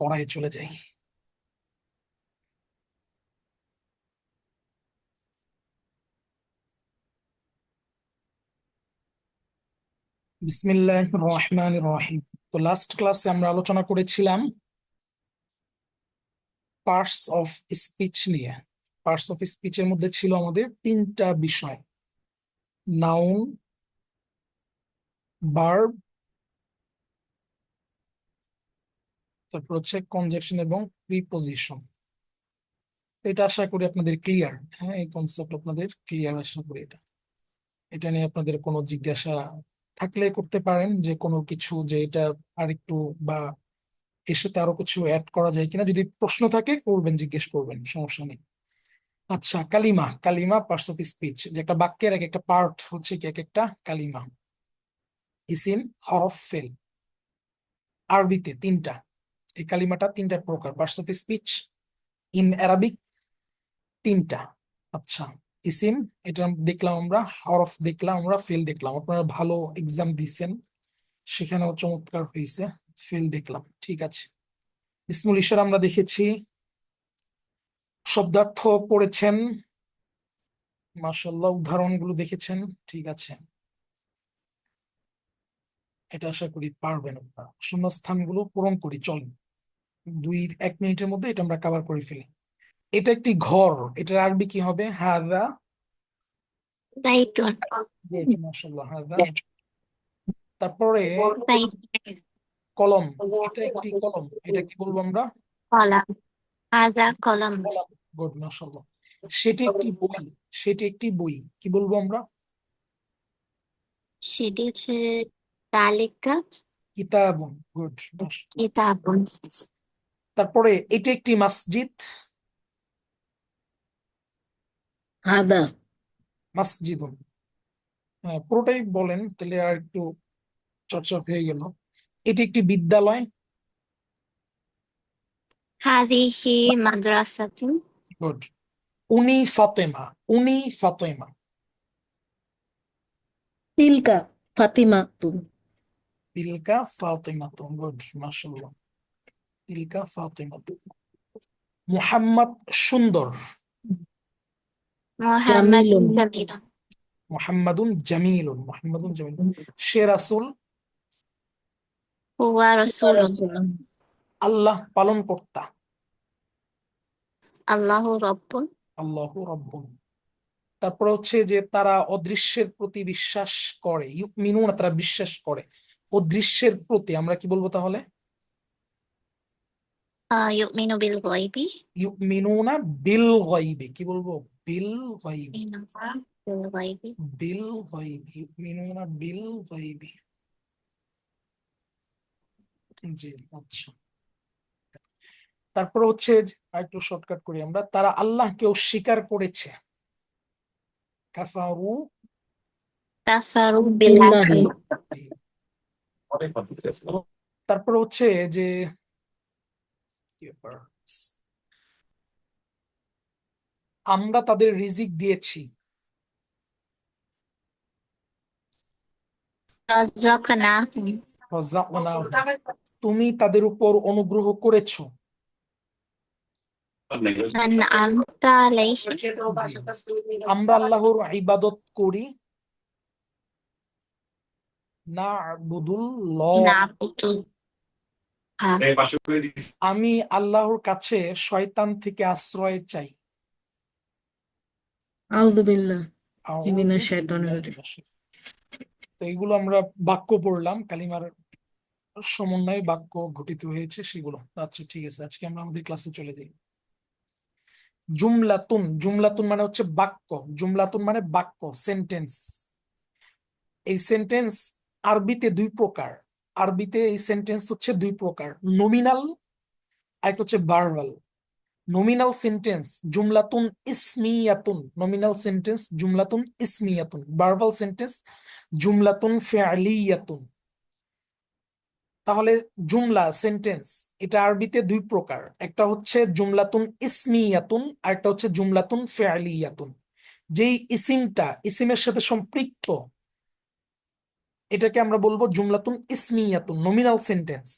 পড়ায় চলে যাই। বিসমিল্লাহ রহমান রহিম। তো লাস্ট ক্লাসে আমরা আলোচনা করেছিলাম পার্টস অফ স্পিচ নিয়ে। পার্টস অফ স্পিচের মধ্যে ছিল আমাদের তিনটা বিষয়। নাউন ভার্ব তারপর হচ্ছে কনজাকশন এবং প্রিপোজিশন এটা আশা করি আপনাদের ক্লিয়ার হ্যাঁ? এই কনসেপ্ট আপনাদের ক্লিয়ার আশা করি এটা। এটা নিয়ে আপনাদের কোনো জিজ্ঞাসা থাকলে করতে পারেন যে কোনো কিছু যে এটা আরেকটু বা এর সাথে কিছু অ্যাড করা যায় কিনা। যদি প্রশ্ন থাকে, করবেন, জিজ্ঞেস করবেন, সমস্যা নেই। আচ্ছা কালিমা কালিমা পার্টস অফ স্পিচ যে একটা বাক্যের এক একটা পার্ট হচ্ছে কি এক একটা কালিমা। ইসিম হরফ ফেল আরবিতে তিনটা। এই কালিমাটা তিনটা প্রকার parts of speech in Arabic তিনটা। আচ্ছা ইসিম এটা দেখলাম আমরা হরফ দেখলাম আমরা ফেল দেখলাম। আপনারা ভালো এক্সাম দিছেন, সেখানেও চমৎকার হয়েছে ফেল দেখলাম, ঠিক আছে। ইসমুল ইশারা আমরা দেখেছি, শব্দার্থ পড়েছেন মাশাল্লাহ উদাহরণগুলো দেখেছেন, ঠিক আছে। এটা আশা করি পারবেন আপনারা। শূন্যস্থানগুলো পূরণ করি, চলেন। দুই এক মিনিটের মধ্যে এটা আমরা কভার করে ফেলি। এটা একটি ঘর এটার আরবি কি হবে? হাদা মাশাআল্লাহ হাদা। তারপরে কলম এটা একটি কলম এটা কি বলব আমরা? কলাম হাজা কলম। গুড মাশাআল্লাহ। সেটি একটি বই সেটি একটি বই কি বলব আমরা? সেটি হচ্ছে তালিকা। কিতাবুন গুড কিতাবুন। তারপরে এটি একটি মসজিদ। হাদা মসজিদ হ্যাঁ পুরোটাই বলেন তাহলে আর একটু চর্চা হয়ে গেল। এটি একটি বিদ্যালয়। হাজিহি মাদ্রাসাতু গুড। উনি ফাতেমা উনি ফাতেমা। তিলকা ফাতিমাতুন। তিলকা ফাতিমাতুন গুড মাশাআল্লাহ। তিলকা সুন্দর। জামিলুন। সে রাসুল? আল্লাহ পালন কর্তা আল্লাহ রব্বুন। তারপর হচ্ছে যে তারা অদৃশ্যের প্রতি বিশ্বাস করে। ইউমিনুন তারা বিশ্বাস করে। অদৃশ্যের প্রতি আমরা কি বলব তাহলে? আহ ইউমিনু বিল গায়বি ইউমিনুনা বিল গায়বি কি বলব? বিল গায়বি বিল গায়বি বিল গায়বি ইউমিনুনা বিল গায়বি জি আচ্ছা। তারপরে হচ্ছে আরেকটু শর্টকাট করি আমরা। তারা আল্লাহকে অস্বীকার করেছে। কাফারু কাফারু বিল্লাহি। তারপর হচ্ছে যে? আমরা তাদের রিজিক দিয়েছি। তুমি তাদের উপর অনুগ্রহ করেছ। আমরা আল্লাহর ইবাদত করি। না হ্যাঁ আমি আল্লাহর কাছে শয়তান থেকে আশ্রয় চাই। তো এগুলো আমরা বাক্য পড়লাম কালিমার সমন্বয়ে বাক্য ঘটিত হয়েছে সেগুলো। আচ্ছা ঠিক আছে আজকে আমরা আমাদের ক্লাসে চলে যাই। জুমলাতুন জুমলাতুন মানে হচ্ছে বাক্য। জুমলাতুন মানে বাক্য সেন্টেন্স এই সেন্টেন্স আরবিতে দুই প্রকার। আরবিতে এই সেন্টেন্স হচ্ছে দুই প্রকার নমিনাল আর একটা হচ্ছে ভার্বাল নমিনাল সেন্টেন্স জুমলাতুন ইসমিয়াতুন নমিনাল সেন্টেন্স জুমলাতুন ইসমিয়াতুন ভার্বাল সেন্টেন্স জুমলাতুন ফেআলিয়াতুন। তাহলে জুমলা সেন্টেন্স এটা আরবিতে দুই প্রকার, একটা হচ্ছে জুমলাতুন ইসমিয়াতুন আর একটা হচ্ছে জুমলাতুন ফেআলিয়াতুন। যেই ইসিমটা, ইসিমের সাথে সম্পৃক্ত এটাকে আমরা বলব জুমলাতুন ইসমিয়াতুন নমিনাল সেন্টেন্স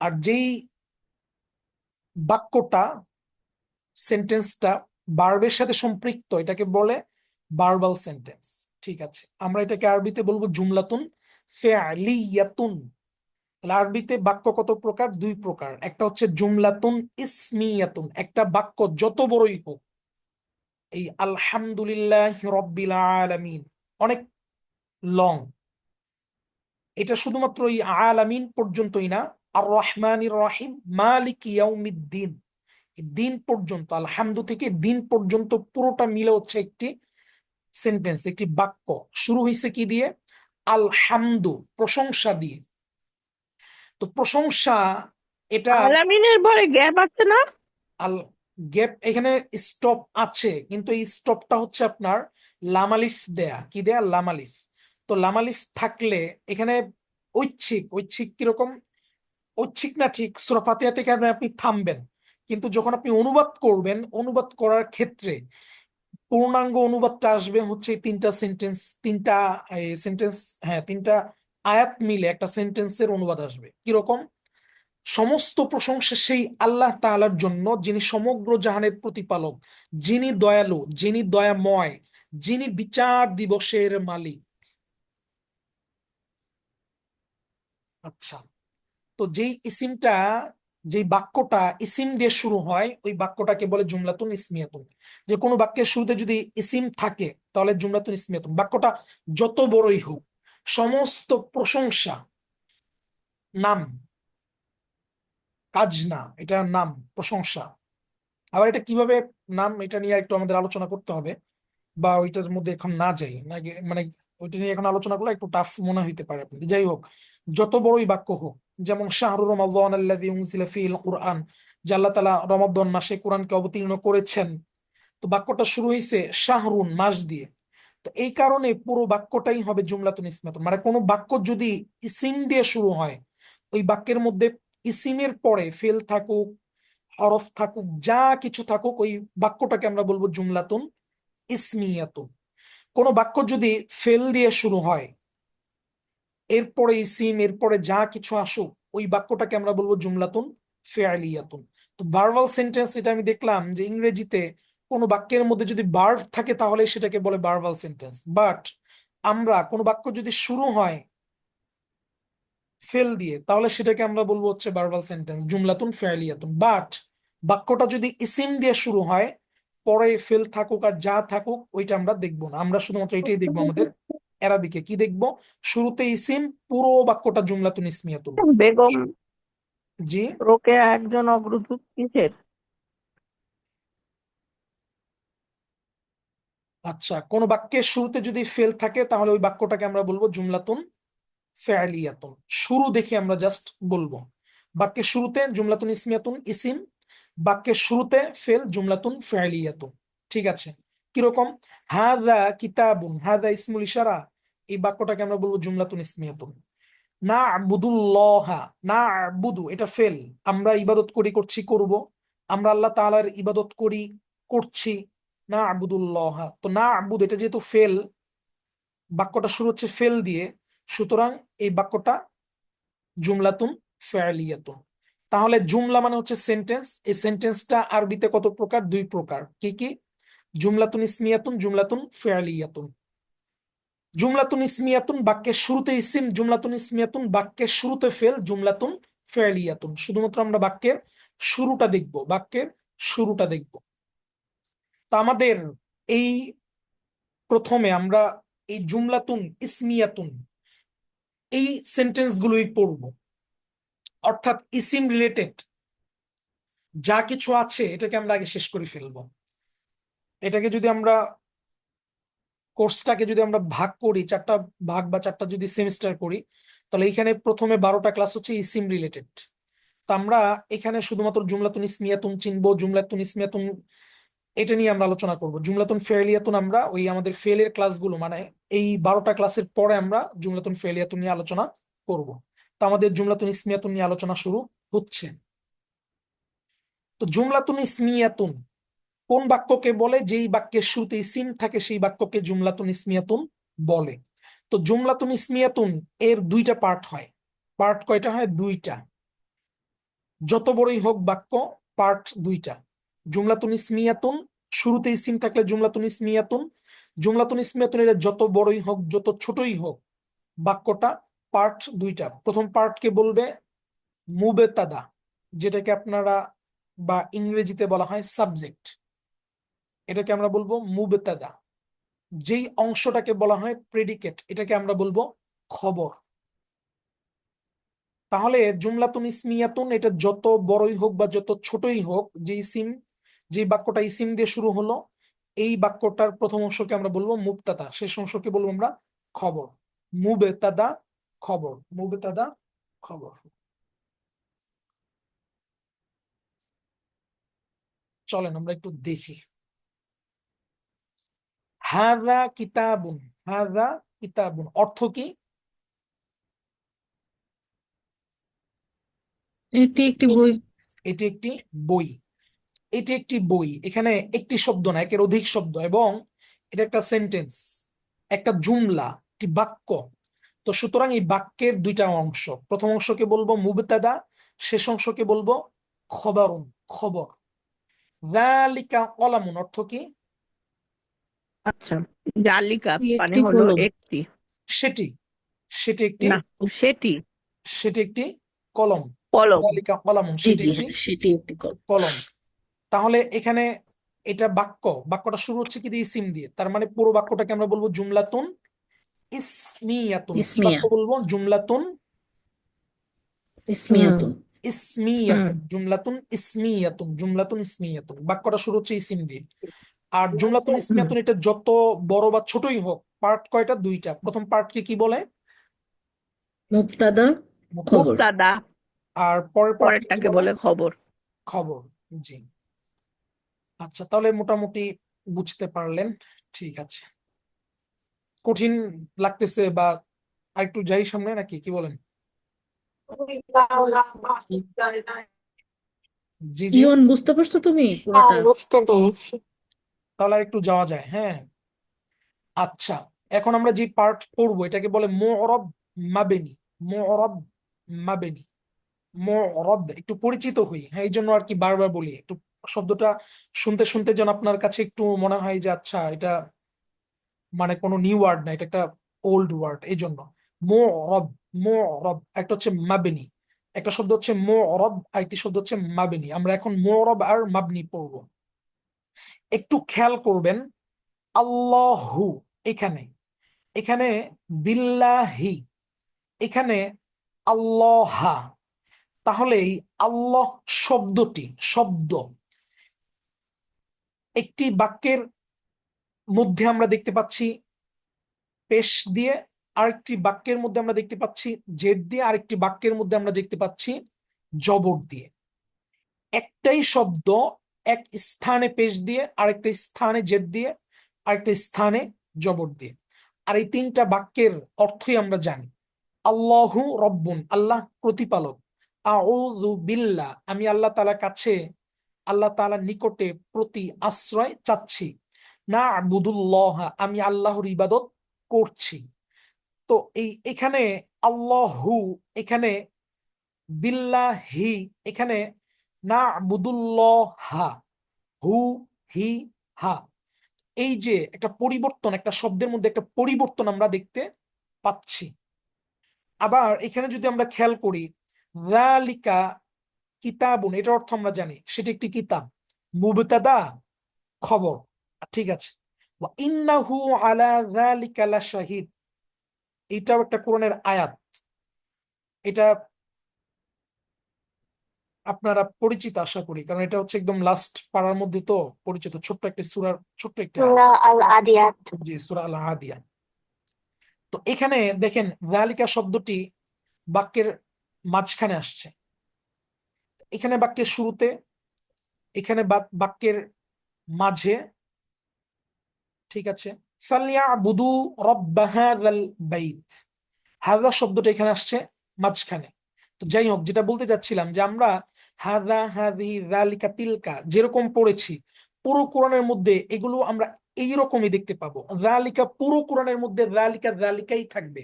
আর যেই বাক্যটা সেন্টেন্সটা বার্বের সাথে সম্পৃক্ত, এটাকে বলে বার্বাল সেন্টেন্স ঠিক আছে? আমরা এটাকে আরবিতে বলব জুমলাতুন ফেআলিয়াতুন। তাহলে আরবিতে বাক্য কত প্রকার? দুই প্রকার। একটা হচ্ছে জুমলাতুন ইসমিয়াতুন, একটা বাক্য যত বড়ই হোক। এই আলহামদুলিল্লাহ রব্বিল আলামিন, অনেক লং এটা শুধুমাত্র এই আলামিন পর্যন্তই না আর রহমানির রহিম মালিক ইয়াউমিদ্দিন। দিন পর্যন্ত আলহামদু থেকে দিন পর্যন্ত পুরোটা মিলে হচ্ছে একটি সেন্টেন্স একটি বাক্য। শুরু হয়েছে কি দিয়ে? আলহামদু প্রশংসা দিয়ে। তো প্রশংসা এটা আলামিনের পরে গ্যাপ আছে না? আল গ্যাপ এখানে স্টপ আছে কিন্তু এই স্টপটা হচ্ছে আপনার লামালিফ দেয়া। কি দেয়া? লামালিফ। তো লামালিফ থাকলে এখানে ঐচ্ছিক ঐচ্ছিক কীরকম? ঐচ্ছিক না ঠিক? সূরা ফাতিহা থেকে আপনি থামবেন। কিন্তু যখন আপনি অনুবাদ করবেন, অনুবাদ করার ক্ষেত্রে পূর্ণাঙ্গ অনুবাদটা আসবে হচ্ছে তিনটা সেন্টেন্স তিনটা সেন্টেন্স হ্যাঁ তিনটা আয়াত মিলে একটা সেন্টেন্সের অনুবাদ আসবে। কীরকম? সমস্ত প্রশংসা সেই আল্লাহ তাআলার জন্য, যিনি সমগ্র জাহানের প্রতিপালক, যিনি দয়ালু, যিনি দয়াময়, যিনি বিচার দিবসের মালিক। আচ্ছা। তো যেই ইসিমটা, যেই বাক্যটা ইসিম দিয়ে শুরু হয়, ওই বাক্যটাকে বলে জুমলাতুন ইসমিয়াতুন। যে কোনো বাক্যের শুরুতে যদি ইসিম থাকে, তাহলে জুমলাতুন ইসমিয়াতুন। বাক্যটা যত বড়ই হোক, সমস্ত প্রশংসা, নাম, কাজ না, এটা নাম, প্রশংসা। আবার এটা কীভাবে নাম, এটা নিয়ে একটু আমাদের আলোচনা করতে হবে, বা ওইটার মধ্যে এখন না যাই। মানে ওইটা নিয়ে এখন আলোচনা করলে একটু টাফ মনে হইতে পারে আপনাদের। যাই হোক, যত বড়ই বাক্য হোক, যেমন শাহরুর রমাদান আল্লাযী উনজিলা ফিহিল কুরআন, যে আল্লাহ তাআলা রমাদান মাসে কোরআনকে অবতীর্ণ করেছেন, তো বাক্যটা শুরু হয়েছে শাহরুন মাস দিয়ে। তো এই কারণে পুরো বাক্যটাই হবে জুমলাতুন ইসমাতুন। মানে কোনো বাক্য যদি ইসিম দিয়ে শুরু হয়, ওই বাক্যের মধ্যে ইসিমের পরে ফেল থাকুক, হরফ থাকুক, যা কিছু থাকুক, ওই বাক্যটাকে আমরা বলব জুমলাতুন ইসমিয়াতুন। কোন বাক্য যদি ফেল দিয়ে শুরু হয়, এরপরে ইসিম, এরপরে যা কিছু আসুক, ওই বাক্যটাকে আমরা বলব জুমলাতুন ফেয়ালিয়াতুন তো ভার্বাল সেন্টেন্স এটা আমি দেখলাম যে ইংরেজিতে কোনো বাক্যের মধ্যে যদি বার্ব থাকে তাহলে সেটাকে বলে ভার্বাল সেন্টেন্স বাট আমরা কোনো বাক্য যদি শুরু হয়, ফেল দিয়ে, তাহলে সেটাকে আমরা বলব হচ্ছে ভার্বাল সেন্টেন্স জুমলাতুন ফেয়ালিয়াতুন বাট বাক্যটা যদি ইসিম দিয়ে শুরু হয় পরে ফেল থাকুক আর যা থাকুক ওইটা আমরা দেখব না। আমরা শুধুমাত্র এটাই দেখব আমাদের অ্যারাবিকে। কি দেখব? শুরুতে ইসিম পুরো বাক্যটা জুমলাতুন ইসমিয়াতুন। বেগম। জি? রোকেয়া একজন অগ্রদূত কিসের? আচ্ছা কোন বাক্যের শুরুতে যদি ফেল থাকে তাহলে ওই বাক্যটাকে আমরা বলব জুমলাতুন ফেয়ালিয়াতুন শুরু দেখে আমরা জাস্ট বলব। বাক্যের শুরুতে জুমলাতুন ইসমিয়াতুন ইসিম বাক্যের শুরুতে ফেল জুমলাতুন ফেয়ালিয়াতুন ঠিক আছে? কীরকম? হাদা কিতাবুন, হাদা ইসমুল ইশারা। এই বাক্যটাকে আমরা বলব জুমলাতুন ইসমিয়াতুন। না আবুদুল্লাহা না আবুদু এটা ফেল। আমরা ইবাদত করি, করছি, করব। আমরা আল্লাহ তাআলার ইবাদত করি, করছি। না আবুদুল্লাহ তো না আবুদ এটা যেহেতু ফেল, বাক্যটা শুরু হচ্ছে ফেল দিয়ে, সুতরাং এই বাক্যটা জুমলাতুন ফেয়ালিয়াতুন তাহলে জুমলা মানে হচ্ছে সেন্টেন্স এই সেন্টেন্সটা আরবিতে কত প্রকার? দুই প্রকার। কি কি? জুমলাতুন ইসমিয়াতুন, জুমলাতুন ফেয়ালিয়াতুন জুমলাতুন ইসমিয়াতুন বাক্যের শুরুতে ইসিম, জুমলাতুন ইসমিয়াতুন বাক্যের শুরুতে ফেল, জুমলাতুন ফেয়ালিয়াতুন শুধুমাত্র আমরা বাক্যের শুরুটা দেখব, বাক্যের শুরুটা দেখব। তা আমাদের এই প্রথমে আমরা এই জুমলাতুন ইসমিয়াতুন, এই সেন্টেন্স গুলোই পড়ব। অর্থাৎ ইসিম রিলেটেড যা কিছু আছে এটাকে আমরা আগে শেষ করে ফেলব। এটাকে যদি আমরা কোর্সটাকে যদি আমরা ভাগ করি, চারটা ভাগ বা চারটা যদি সেমিস্টার করি, তাহলে এখানে প্রথমে বারোটা ক্লাস হচ্ছে ইসিম রিলেটেড তো আমরা এখানে শুধুমাত্র জুমলাতুন ইসমিয়াতুন চিনবো, জুমলাতুন ইসমিয়াতুন, এটা নিয়ে আমরা আলোচনা করব। জুমলাতুন ফেলিয়াতুন আমরা ওই আমাদের ফেলের ক্লাসগুলো মানে এই বারোটা ক্লাসের পরে আমরা জুমলাতুন ফেলিয়াতুন নিয়ে আলোচনা করব। তো আমাদের জুমলাতুন ইসমিয়াতুন নিয়ে আলোচনা শুরু হচ্ছে। তো জুমলাতুন ইসমিয়াতুন, কোন বাক্যকে বলে? যেই বাক্যের শুরুতে ইসিম থাকে, সেই বাক্যকে জুমলাতুন ইসমিয়াতুন বলে। তো জুমলাতুন ইসমিয়াতুন এর দুইটা পার্ট হয়। পার্ট কয়টা হয়? দুইটা। যত বড়ই হোক বাক্য, পার্ট দুইটা। জুমলাতুন ইসমিয়াতুন শুরুতে ইসিম থাকলে জুমলাতুন ইসমিয়াতুন। জুমলাতুন ইসমিয়াতুন এটা যত বড়ই হোক, যত ছোটই হোক, বাক্যটা পার্ট দুইটা। প্রথম পার্টকে বলবে মুবেতাদা, যেটাকে আপনারা বা ইংরেজিতে বলা হয় সাবজেক্ট। এটাকে আমরা বলব মুবেতাদা। যেই অংশটাকে বলা হয় প্রেডিকেট এটাকে আমরা বলব খবর। তাহলে জুমলাতুন ইসমিয়াতুন, এটা যত বড়ই হোক বা যত ছোটই হোক যে ইসিম যে বাক্যটা ইসিম দিয়ে শুরু হলো, এই বাক্যটার প্রথম অংশকে আমরা বলব মুবতাদা। শেষ অংশকে বলব আমরা খবর। মুবেতাদা খবর মুবেতাদা খবর। চলেন আমরা একটু দেখি। হাদা কিতাবুন হাদা কিতাবুন অর্থ কি? এটি একটি বই। এটি একটি বই। এটি একটি বই। এখানে একটি শব্দ না একের অধিক শব্দ এবং এটা একটা সেন্টেন্স একটা জুমলা একটি বাক্য। তো সুতরাং এই বাক্যের দুইটা অংশ। প্রথম অংশকে বলব মুবতাদা শেষ অংশকে বলব খবরুন খবর। যালিকা কলামুন অর্থ কি? আচ্ছা জালিকা মানে হলো একটি। সেটি সেটি একটি সেটি। সেটি একটি কলম। কলম। যালিকা কলামুন সেটি জি একটি সেটি একটি কলম। কলম। তাহলে এখানে এটা বাক্য বাক্যটা শুরু হচ্ছে কি দিয়ে ইসিম দিয়ে। তার মানে পুরো বাক্যটাকে আমরা বলব জুমলাতুন ইসমিয়াতুন। কি ইসমিয়া। বলব? জুমলাতুন? ইসমিয়াতুন। ইসমিয়াতুন। জুমলাতুন ইসমিয়াতুন। জুমলাতুন ইসমিয়াতুন। বাক্যটা শুরু হচ্ছে ইসিম দিয়ে। আর জুমলাতুন ইসমিয়াতুন এটা যত বড় বা ছোটই হোক পার্ট কয়টা? দুইটা। প্রথম পার্টকে কি বলে? মুবতাদা খবর। মুক্তাদা আর পরের পার্টকে কি পরেরটাকে বলে? বলে খবর। খবর। জি। আচ্ছা তাহলে মোটামুটি বুঝতে পারলেন। ঠিক আছে। কঠিন লাগতেছে বা আরেকটু যাই সামনে নাকি কি বলেন? জি জি। ইয়ন বুঝতে পারছ তুমি পুরোটা? বুঝতে পেরেছি। তাহলে একটু যাওয়া যায় হ্যাঁ? আচ্ছা এখন আমরা যে পার্ট পড়ব এটাকে বলে মুঅরব মাবেনি মুঅরব মাবেনি মুঅরব একটু পরিচিত হই হ্যাঁ এই জন্য আর কি বারবার বলি একটু শব্দটা শুনতে শুনতে যেন আপনার কাছে একটু মনে হয় যে আচ্ছা এটা মানে কোনো নিউ ওয়ার্ড না, এটা একটা ওল্ড ওয়ার্ড এই জন্য মো অরব মো অরব একটা হচ্ছে মাবেনি। একটা শব্দ হচ্ছে মুঅরব আর একটি শব্দ হচ্ছে মাবেনি। আমরা এখন মুঅরব আর মাবনি পড়ব। একটু খেয়াল করবেন, আল্লাহু এখানে এখানে বিল্লাহি, এখানে আল্লাহা। তাহলে এই আল্লাহ শব্দটি, শব্দ, একটি বাক্যের মধ্যে আমরা দেখতে পাচ্ছি পেশ দিয়ে আরেকটি বাক্যের মধ্যে আমরা দেখতে পাচ্ছি জেড দিয়ে আরেকটি বাক্যের মধ্যে আমরা দেখতে পাচ্ছি জবর দিয়ে। একটাই শব্দ এক স্থানে পেশ দিয়ে, আরেকটা স্থানে জেড দিয়ে, আরেকটা স্থানে জবর দিয়ে। আর এই তিনটা বাক্যের অর্থই আমরা জানি। আল্লাহু রব্বুন, আল্লাহ প্রতিপালক। আউযু বিল্লাহ, আমি আল্লাহ তাআলার কাছে, আল্লাহ তাআলার নিকটে প্রতি আশ্রয় চাচ্ছি। না আবুদুল্লাহ আমি আল্লাহর ইবাদত করছি। তো এই এখানে আল্লাহু এখানে বিল্লাহি এখানে না আবুদুল্লাহা হু হি হা এই যে একটা পরিবর্তন, একটা শব্দের মধ্যে একটা পরিবর্তন আমরা দেখতে পাচ্ছি। আবার এখানে যদি আমরা খেয়াল করি, যালিকা কিতাবুন এটার অর্থ আমরা জানি, সেটি একটি কিতাব। মুবতাদা খবর। ঠিক আছে। ইন্নাহু আলা যালিকা লাশাহিদ এটাও একটা কোরআনের আয়াত। এটা আপনারা পরিচিত আশা করি। কারণ এটা হচ্ছে একদম লাস্ট পাড়ার মধ্যে তো পরিচিত। ছোট্ট একটি সূরার ছোট্ট একটি জি সূরা আল আদিয়া তো এখানে দেখেন যালিকা শব্দটি বাক্যের মাঝখানে আসছে। এখানে বাক্যের শুরুতে এখানে বাক- বাক্যের মাঝে ঠিক আছে? ফালিয়াবুদু রব্বা হাযাল বাইত। হাযা শব্দটা এখানে আসছে মাঝখানে। তো যাই হোক, যেটা বলতে যাচ্ছিলাম যে আমরা হাযা হাযিহি যালিকা তিলকা যেরকম পড়েছি, পুরো কোরআনের মধ্যে এগুলো আমরা এইরকমই দেখতে পাবো। যালিকা পুরো কোরআনের মধ্যে যালিকা যালিকাই থাকবে।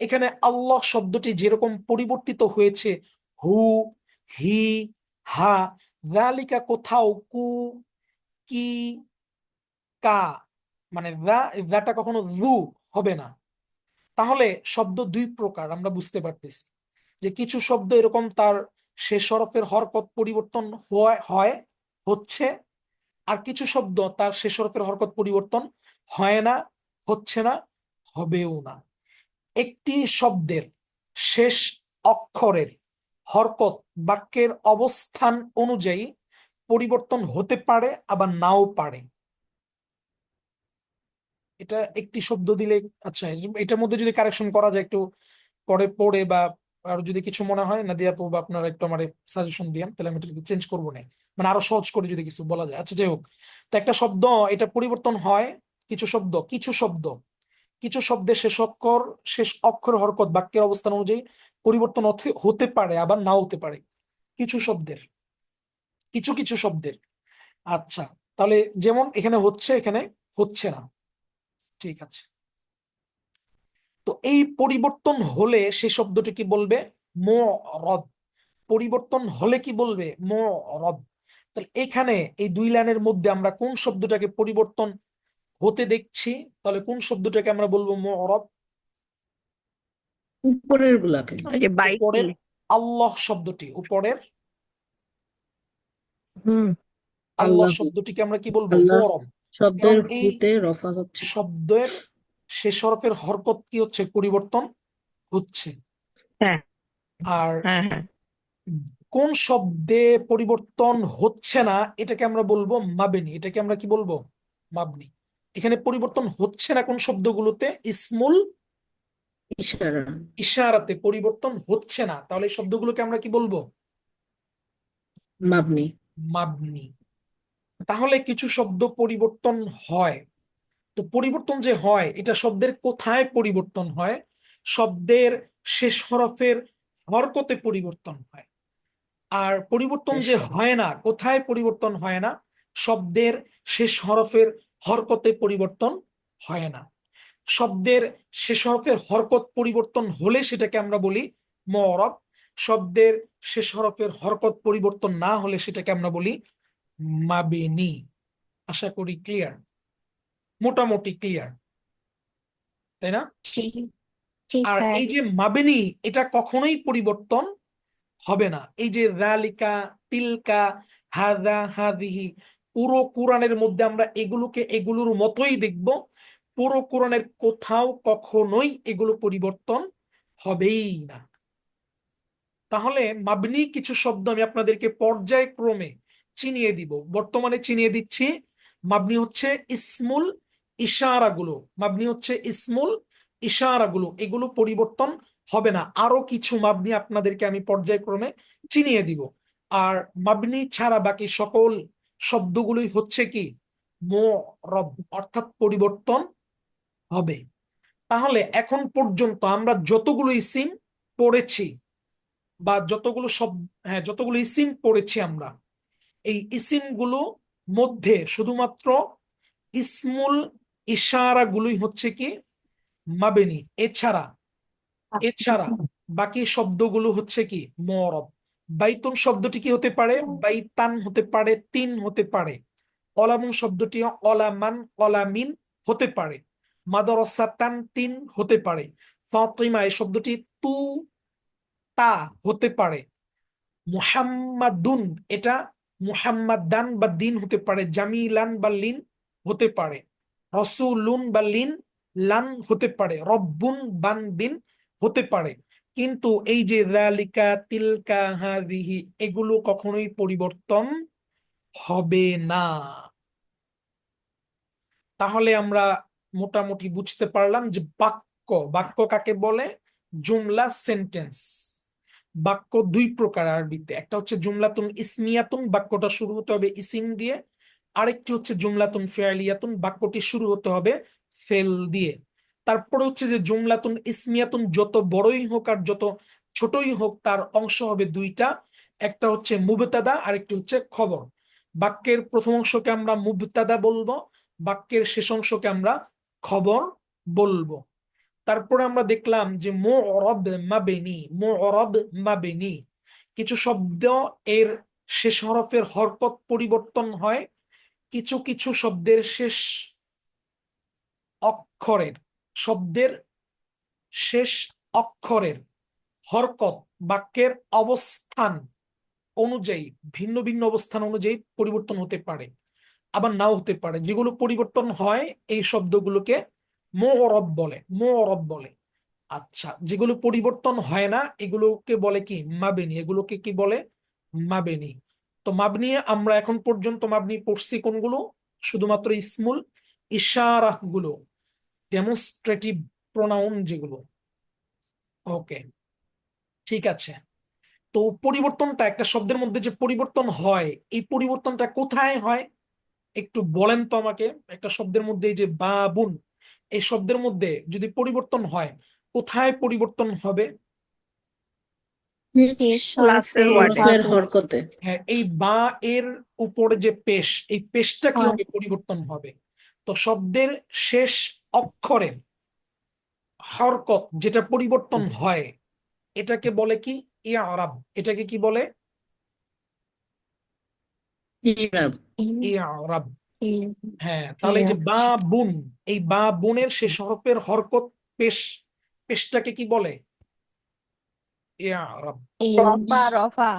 এখানে আল্লাহ শব্দটি যেরকম পরিবর্তিত হয়েছে, হু, হি, হা, যালিকা কোথাও কু, কি, কা মানে দা দাটা কখনো জু হবে না। তাহলে শব্দ দুই প্রকার, আমরা বুঝতে পারতেছি। যে কিছু শব্দ এরকম তার শেষ হরফের হরকত পরিবর্তন হয় হচ্ছে, আর কিছু শব্দ তার শেষ হরফের হরকত পরিবর্তন হয় না, হচ্ছে না, হবেও না। একটি শব্দের শেষ অক্ষরের হরকত বাক্যের অবস্থান অনুযায়ী পরিবর্তন হতে পারে, আবার নাও পারে। এটা একটি শব্দ দিলে আচ্ছা এটার মধ্যে যদি কারেকশন করা যায় একটু পরে, পড়ে বা আর যদি কিছু মনে হয় না দিয়া আপু আপনারা একটু আমার সাজেশন দিয়ান, তাহলে আমি এটা চেঞ্জ করব না। মানে আরও সহজ করে যদি কিছু বলা যায়। আচ্ছা যাই হোক। তো একটা শব্দ, এটা পরিবর্তন হয়, কিছু শব্দ কিছু শব্দ। কিছু শব্দের শেষ অক্ষর শেষ অক্ষর হরকত বাক্যের অবস্থান অনুযায়ী পরিবর্তন হতে পারে, আবার নাও হতে পারে। কিছু শব্দের, কিছু কিছু শব্দের। আচ্ছা তাহলে যেমন এখানে হচ্ছে এখানে হচ্ছে না। ঠিক আছে। তো এই পরিবর্তন হলে সে শব্দটি কি বলবে? ম রব পরিবর্তন হলে কি বলবে? ম রব তাহলে এখানে এই দুই লাইনের মধ্যে আমরা কোন শব্দটাকে পরিবর্তন হতে দেখছি? তাহলে কোন শব্দটাকে আমরা বলব? ম রব উপরের গুলাকে। উপরের আল্লাহ শব্দটি উপরের হুম। আল্লাহ শব্দটিকে আমরা কি বলব? আল্লাহ। শব্দের হুতে রফা হচ্ছে। শব্দের শেষ হরফের হরকত কি হচ্ছে? পরিবর্তন হচ্ছে। হ্যাঁ। আর হ্যাঁ হ্যাঁ। কোন শব্দে পরিবর্তন হচ্ছে না এটাকে আমরা বলব মাবেনি। এটাকে আমরা কি বলব? মাবনি। এখানে পরিবর্তন হচ্ছে না কোন শব্দগুলোতে? ইসমুল ইশারা। ইশারাতে পরিবর্তন হচ্ছে না। তাহলে এই শব্দগুলোকে আমরা কি বলব? মাবনি। মাবনি। তাহলে কিছু শব্দ পরিবর্তন হয়। তো পরিবর্তন যে হয় এটা শব্দের কোথায় পরিবর্তন হয়? শব্দের শেষ হরফের হরকতে পরিবর্তন হয়। আর পরিবর্তন যে হয় না কোথায় পরিবর্তন হয় না শব্দের শেষ হরফের হরকতে পরিবর্তন হয় না। শব্দের শেষ হরফের হরকত পরিবর্তন হলে সেটাকে আমরা বলি মরব শব্দের শেষ হরফের হরকত পরিবর্তন না হলে সেটাকে আমরা বলি মাবিনি আশা করি ক্লিয়ার মোটামুটি ক্লিয়ার তাই না? আর এই যে মাবেনি এটা কখনোই পরিবর্তন হবে না। এই যে রালিকা তিলকা হাদা হাদিহি পুরো কোরআনের মধ্যে আমরা এগুলোকে এগুলোর মতোই দেখব। পুরো কোরআনের কোথাও কখনোই এগুলো পরিবর্তন হবেই না। তাহলে মাবনি কিছু শব্দ আমি আপনাদেরকে পর্যায়ক্রমে চিনিয়ে দিব। বর্তমানে চিনিয়ে দিচ্ছি, মাবনি হচ্ছে ইসমুল ইশারাগুলো। মাবনি হচ্ছে ইসমুল ইশারাগুলো। এগুলো পরিবর্তন হবে না। আরও কিছু মাবনি আপনাদেরকে আমি পর্যায়ক্রমে চিনিয়ে দিব। আর মাবনি ছাড়া বাকি সকল শব্দগুলোই হচ্ছে কি? অর্থাৎ পরিবর্তন হবে। তাহলে এখন পর্যন্ত আমরা যতগুলো ইসিম পড়েছি বা যতগুলো শব্দ হ্যাঁ যতগুলো ইসিম পড়েছি আমরা এই ইসিমগুলো মধ্যে শুধুমাত্র ইসমুল ইশারাগুলোই হচ্ছে কি? মাবেনি এছাড়া এছাড়া বাকি শব্দগুলো হচ্ছে কি? মরব বাইতুন শব্দটি কি হতে পারে? বাইতান হতে পারে তিন হতে পারে। অলামুন শব্দটি অলামান অলামিন হতে পারে। মাদরসাতান তিন হতে পারে। ফাতিমা এই শব্দটি তু তা হতে পারে। মুহাম্মাদুন এটা মুহাম্মাদান বা দিন হতে পারে, জামিলান বা লিন হতে পারে, রসুলুন বা লিন, লান হতে পারে, রব্বুন বান বিন হতে পারে। কিন্তু এই যে রালিকা তিলকা হাদিহি এগুলো কখনোই পরিবর্তন হবে না। তাহলে আমরা মোটামুটি বুঝতে পারলাম যে বাক্য বাক্য কাকে বলে? জুমলা সেন্টেন্স। বাক্য দুই প্রকার আরবিতে। একটা হচ্ছে জুমলাতুন ইসমিয়াতুন, বাক্যটা শুরু হতে হবে ইসিম দিয়ে। আরেকটি হচ্ছে জুমলাতুন ফেয়ালিয়াতুন বাক্যটি শুরু হতে হবে ফেল দিয়ে। তারপরে হচ্ছে যে জুমলাতুন ইসমিয়াতুন, যত বড়ই হোক আর যত ছোটই হোক, তার অংশ হবে দুইটা। একটা হচ্ছে মুবতাদা, আরেকটি হচ্ছে খবর। বাক্যের প্রথম অংশকে আমরা মুবতাদা বলব, বাক্যের শেষ অংশকে আমরা খবর বলব। তারপরে আমরা দেখলাম যে মো অরব মাবেনি মো অরব মাবেনি। কিছু শব্দ এর শেষ হরফের হরকত পরিবর্তন হয়, কিছু কিছু শব্দের শেষ অক্ষরের, শব্দের শেষ অক্ষরের হরকত, বাক্যের অবস্থান অনুযায়ী, ভিন্ন ভিন্ন অবস্থান অনুযায়ী পরিবর্তন হতে পারে, আবার নাও হতে পারে। যেগুলো পরিবর্তন হয়, এই শব্দগুলোকে মোরব বলে মোরব বলে। আচ্ছা যেগুলো পরিবর্তন হয় না, এগুলোকে বলে কি? মাবেনি। এগুলোকে কি বলে? মাবেনি। তো মাবনি, আমরা এখন পর্যন্ত মাবনি পড়ছি কোনগুলো? শুধুমাত্র ইসমুল ইশারাহগুলো ডেমনস্ট্রেটিভ প্রোনাউন যেগুলো। ওকে, ঠিক আছে। তো পরিবর্তনটা, একটা শব্দের মধ্যে যে পরিবর্তন হয়, এই পরিবর্তনটা কোথায় হয়? একটু বলেন তো আমাকে, একটা শব্দের মধ্যে এই যে বাবুন এই শব্দের মধ্যে যদি পরিবর্তন হয় কোথায় পরিবর্তন হবে? হ্যাঁ এই বা এর উপরে যে পেশ এই পেশটা কি হবে পরিবর্তন হবে? তো শব্দের শেষ অক্ষরের হরকত যেটা পরিবর্তন হয় এটাকে বলে কি? ইয়ারাব এটাকে কি বলে? ইয়ারাব হ্যাঁ তাহলে এই যে বা বুন এই বা বুনের শেষ হরফের হরকত পেশ পেশটাকে কি বলে? রফা রফা।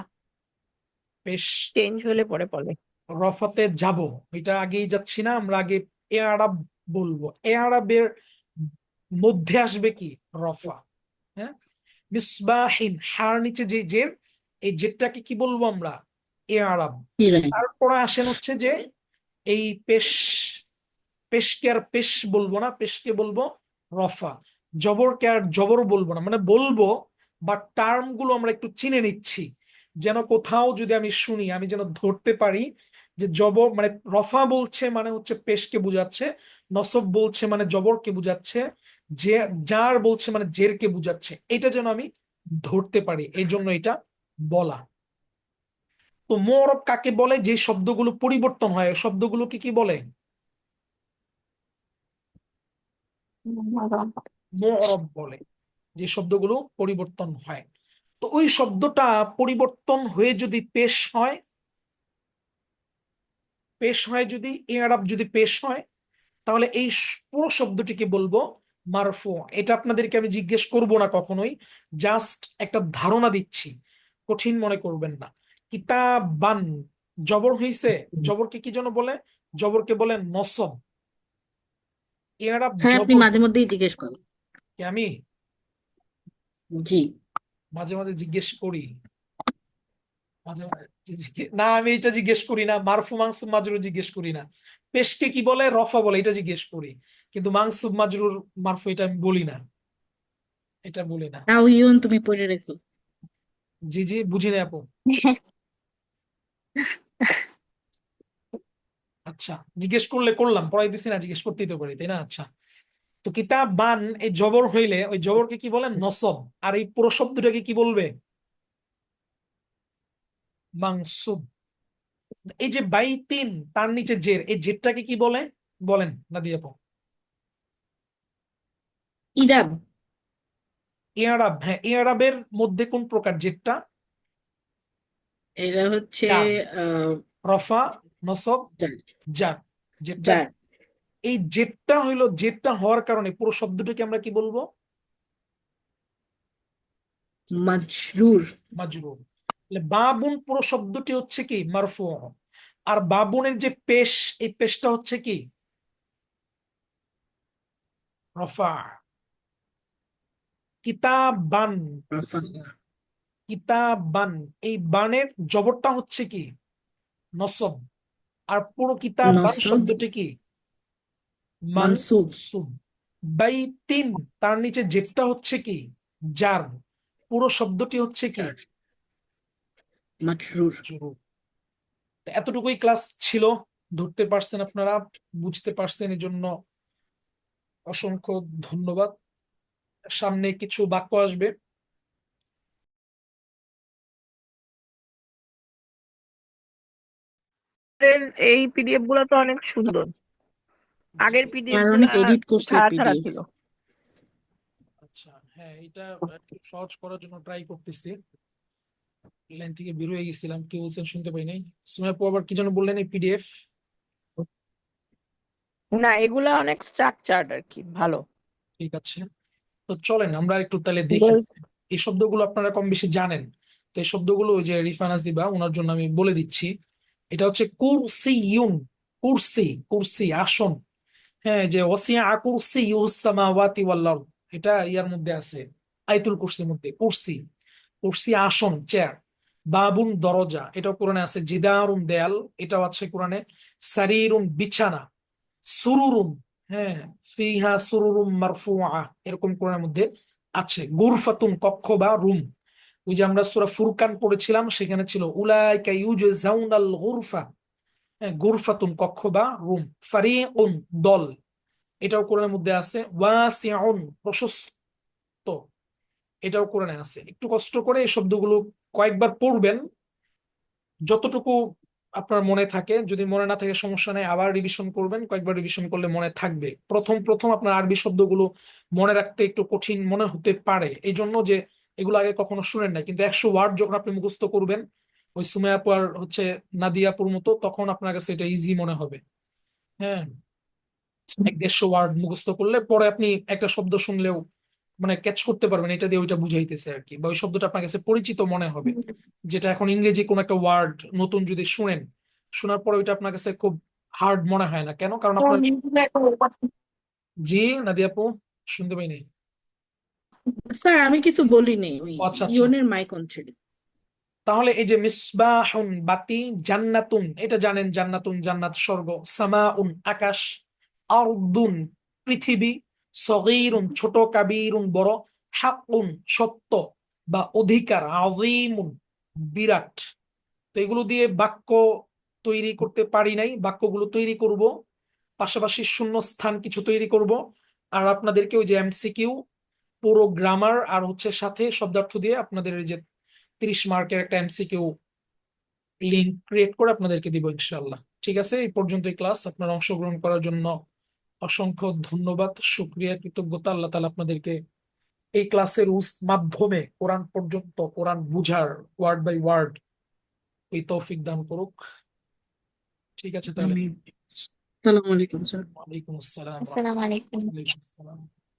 পেশ। চেঞ্জ হলে পরে বলে। রফাতে যাব এটা আগেই যাচ্ছি না আমরা আগে এ আরব বলব। এ আরবের মধ্যে আসবে কি? রফা হ্যাঁ? মিসবাহিন হার নিচে যে জের এই জেরটাকে কি বলব আমরা? এ আরব। তারপরে আসেন হচ্ছে যে এই পেশ পেশকে আর পেশ বলব না, পেশকে বলব রফা। জবরকে আর জবর বলব না মানে বলব বা টার্মগুলো আমরা একটু চিনে নিচ্ছি। যেন কোথাও যদি আমি শুনি, আমি যেন ধরতে পারি যে জবর মানে রফা বলছে মানে হচ্ছে পেশকে বুঝাচ্ছে, নসব বলছে মানে জবরকে বুঝাচ্ছে, যে, যার বলছে মানে জেরকে বুঝাচ্ছে। এটা যেন আমি ধরতে পারি এই জন্য এটা বলা। তো মোরব কাকে বলে? যে শব্দগুলো পরিবর্তন হয় শব্দগুলোকে কি বলে? মোরব। বলে যে শব্দগুলো পরিবর্তন হয়। তো ওই শব্দটা পরিবর্তন হয়ে যদি পেশ হয় পেশ হয় যদি ইআরাব যদি পেশ হয় তাহলে এই পুরো শব্দটিকে বলব মারফু। এটা আপনাদেরকে আমি জিজ্ঞেস করব না কখনোই জাস্ট একটা ধারণা দিচ্ছি। কঠিন মনে করবেন না। কিতাবান জবর হইছে? জবরকে কি যেন বলে? জবরকে বলে নসব ইআরাব হ্যাঁ আপনি মাঝে মধ্যেই জিজ্ঞেস করেন। কি আমি? জি। মাঝে মাঝে জিজ্ঞেস করি। মাঝে মাঝে না আমি এটা জিজ্ঞেস করি না। মারফু মাংসুব মাজরুর জিজ্ঞেস করি না। পেশকে কি বলে? রফা বলে এটা জিজ্ঞেস করি। কিন্তু মাংসুব মাজরুর মারফু এটা আমি বলি না। এটা বলি না। তাও ইউন তুমি পড়ে রেখো। জি জি বুঝি না আপু। আচ্ছা জিজ্ঞেস করলে করলাম পড়াই দিছি না জিজ্ঞেস করতেই তো পারি তাই না? আচ্ছা। তো কিতাব বান এই জবর হইলে ওই জবরকে কি বলে নসব। আর এই পুরো শব্দটাকে কি বলবে? মাংসুব। এই যে বাইতিন তার নিচে জের এই জেরটাকে কি বলে? বলেন না নাদিয়া আপু ইরাব। ইয়ারাব হ্যাঁ ইয়ারাবের মধ্যে কোন প্রকার জেরটা? এরা হচ্ছে জার। রফা নসব জার জেরটা জার এই জেরটা হইল জেরটা হওয়ার কারণে পুরো শব্দটাকে আমরা কি বলব? মাজরুর। মাজরুর। তাহলে বাবুন পুরো শব্দটি হচ্ছে কি? মারফু আর বাবুনের যে পেশ এই পেশটা হচ্ছে কি? রফা। কিতাবান। রফা। কিতাবান এই বানের জবরটা হচ্ছে কি? নসব। আর পুরো কিতাবান শব্দটি কি? মানসুব। মানসুব বাইতিন তার নিচে জেরটা হচ্ছে কি? জার। পুরো শব্দটি হচ্ছে কি? এতটুকুই ক্লাস ছিল। ধরতে পারছেন আপনারা বুঝতে পারছেন এই জন্য অসংখ্য ধন্যবাদ। সামনে কিছু বাক্য আসবে। এর এই পিডিএফগুলো তো অনেক সুন্দর। আগের পিডিএফ আরগুলো অনেক এডিট করছে ছাড়া ছাড়া পিডিএফ ছিল। আচ্ছা হ্যাঁ এটা একটু সহজ করার জন্য ট্রাই করতেছি। লাইন থেকে বের হয়ে গেছিলাম কি বলছেন শুনতে পাই নাই। সুমাইয়া আপু আবার কি যেন বললেন এই পিডিএফ না এগুলা অনেক স্ট্রাকচার্ড আর কি ভালো। ঠিক আছে। তো চলেন আমরা একটু তাহলে দেখি। এই শব্দগুলো আপনারা কম বেশি জানেন। তো এই শব্দগুলো ওই যে রিফানাস দিবা ওনার জন্য আমি বলে দিচ্ছি। এটা হচ্ছে কুরসিয়ুন কুরসি কুরসি আসন। হ্যাঁ যে ওয়াসিয়া কুরসি সামাওয়াতি ওয়াল এটা ইয়ার মধ্যে আছে আইতুল কুরসির মধ্যে, কুরসি কুরসি আসন চেয়ার বাবুন দরজা, এটাও কোরআনে আছে, জিদারুন দেয়াল, এটাও আছে কোরআনে, সারিরুন বিছানা, সুরুরুন হ্যাঁ ফিহা সুরুরুম মারফুআ, এরকম কোরআনের মধ্যে আছে, গুরফাতুন কক্ষ বা রুম। ওই যে আমরা সূরা ফুরকান পড়েছিলাম, সেখানে ছিল, উলাইকা ইউজাউনাল গুরফা। হ্যাঁ গুরফাতুন কক্ষ বা রুম, ফারিউন দল। এটাও কোরআনের মধ্যে আছে, ওয়াসিউন প্রশস্ত। এটাও কোরআনে আছে। একটু কষ্ট করে এই শব্দগুলো কয়েকবার পড়বেন। যতটুকু আপনার মনে থাকে, যদি মনে না থাকে সমস্যা নেই, আবার রিভিশন করবেন। কয়েকবার রিভিশন করলে মনে থাকবে। প্রথম প্রথম আপনার আরবি শব্দগুলো মনে রাখতে একটু কঠিন মনে হতে পারে। এই জন্য যে এগুলো আগে কখনো শুনেন নাই কিন্তু একশো ওয়ার্ড যখন আপনি মুখস্থ করবেন ওই সুমাইয়া আর হচ্ছে নাদিয়াপুর মতো তখন আপনার কাছে এটা ইজি মনে হবে। হ্যাঁ? এক দেড়শো ওয়ার্ড মুখস্থ করলে পরে আপনি একটা শব্দ শুনলেও মানে ক্যাচ করতে পারবেন এটা দিয়ে ওইটা বুঝাইতেছে আর কি বা ওই শব্দটা আপনার কাছে পরিচিত মনে হবে যেটা এখন ইংরেজি কোন একটা ওয়ার্ড নতুন যদি শুনেন শোনার পরে ওইটা আপনার কাছে খুব হার্ড মনে হয় না কেন? কারণ আপনার জি নাদিয়াপু শুনতে পাইনি। স্যার আমি কিছু বলিনি ওই আচ্ছা, আচ্ছা। ইয়নের মাইক অন ছিল তাহলে এই যে মিসবাহুন বাতি জান্নাতুন এটা জানেন জান্নাতুন জান্নাত স্বর্গ সামাউন আকাশ আরদুন পৃথিবী সগীরুন ছোট কাবীরুন বড় হাকুন সত্য বা অধিকার আযীমুন বিরাট তো এগুলো দিয়ে বাক্য তৈরি করতে পারি নাই বাক্যগুলো তৈরি করব পাশাপাশি শূন্য স্থান কিছু তৈরি করব আর আপনাদেরকে ওই যে এমসিকিউ পুরো গ্রামার আর হচ্ছে সাথে শব্দার্থ দিয়ে আপনাদের এই যে তিরিশ মার্কের একটা এমসিকিউ লিঙ্ক ক্রিয়েট করে আপনাদেরকে দিব ইনশাল্লাহ ঠিক আছে? এই পর্যন্ত ক্লাস আপনারা অংশগ্রহণ করার জন্য অসংখ্য ধন্যবাদ। শুক্রিয়া কৃতজ্ঞতা। আল্লাহ তাআলা আপনাদেরকে এই ক্লাসের উস- মাধ্যমে কোরআন পর্যন্ত কোরআন বুঝার ওয়ার্ড বাই ওয়ার্ড ওই তৌফিক দান করুক। ঠিক আছে তাহলে? আসসালামু আলাইকুম স্যার। ওয়ালাইকুম আসসালাম। আসসালামু আলাইকুম। ওয়ালাইকুম আসসালাম।